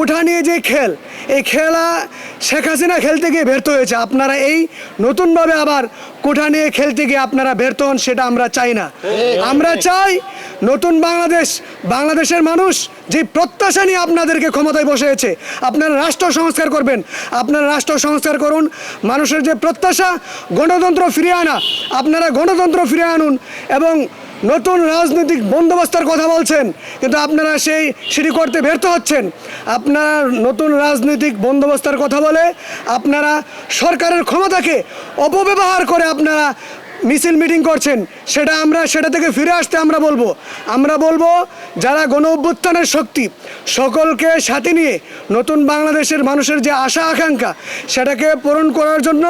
কোঠা নিয়ে যে খেল, এই খেলা শেখ হাসিনা খেলতে গিয়ে ব্যর্থ হয়েছে। আপনারা এই নতুনভাবে আবার কোঠা নিয়ে খেলতে গিয়ে আপনারা ব্যর্থ হন, সেটা আমরা চাই না। আমরা চাই নতুন বাংলাদেশ, বাংলাদেশের মানুষ যে প্রত্যাশা নিয়ে আপনাদেরকে ক্ষমতায় বসেছে আপনারা রাষ্ট্র সংস্কার করবেন। আপনারা রাষ্ট্র সংস্কার করুন, মানুষের যে প্রত্যাশা, গণতন্ত্র ফিরিয়ে আনা, আপনারা গণতন্ত্র ফিরিয়ে আনুন এবং নতুন রাজনৈতিক বন্দোবস্তার কথা বলছেন, কিন্তু আপনারা সেই সেটি করতে ব্যর্থ হচ্ছেন। আপনারা নতুন রাজনৈতিক বন্দোবস্তের কথা বলে আপনারা সরকারের ক্ষমতাকে অপব্যবহার করে আপনারা মিছিল মিটিং করছেন, সেটা আমরা, সেটা থেকে ফিরে আসতে আমরা বলব। আমরা বলব যারা গণ অভ্যুত্থানের শক্তি, সকলকে সাথে নিয়ে নতুন বাংলাদেশের মানুষের যে আশা, আকাঙ্ক্ষা, সেটাকে পূরণ করার জন্য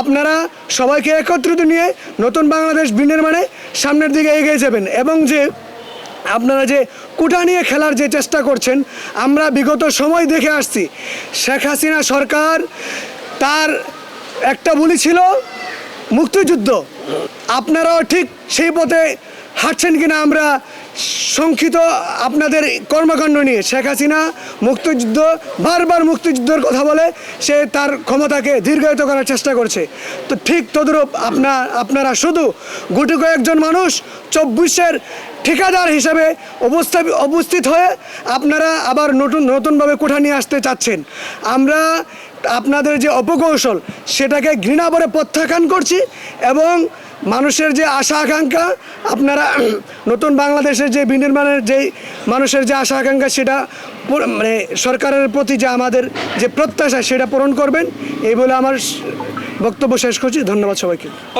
আপনারা সবাইকে একত্রিত নিয়ে নতুন বাংলাদেশ বিনির্মাণে সামনের দিকে এগিয়ে যাবেন। এবং যে আপনারা যে কুটা নিয়ে খেলার যে চেষ্টা করছেন, আমরা বিগত সময় দেখে আসছি, শেখ হাসিনা সরকার তার একটা বলি ছিল মুক্তিযুদ্ধ। আপনারাও ঠিক সেই পথে হাঁটছেন কিনা আমরা সংক্ষিপ্ত আপনাদের কর্মকাণ্ড নিয়ে। শেখ হাসিনা মুক্তিযুদ্ধ, বারবার মুক্তিযুদ্ধের কথা বলে, সে তার ক্ষমতাকে দীর্ঘায়িত করার চেষ্টা করছে। তো ঠিক তদরূপ আপনার আপনারা শুধু গুটি কয়েকজন মানুষ চব্বিশের ঠিকাদার হিসাবে অবস্থা, অবস্থিত হয়ে আপনারা আবার নতুন, নতুনভাবে কোঠা নিয়ে আসতে চাচ্ছেন। আমরা আপনাদের যে অপকৌশল, সেটাকে ঘৃণা করে প্রত্যাখ্যান করছি এবং মানুষের যে আশা আকাঙ্ক্ষা, আপনারা নতুন বাংলাদেশের যে বিনির্মাণের যেই মানুষের যে আশা আকাঙ্ক্ষা, সেটা মানে সরকারের প্রতি যে আমাদের যে প্রত্যাশা, সেটা পূরণ করবেন। এই বলে আমার বক্তব্য শেষ করছি। ধন্যবাদ সবাইকে।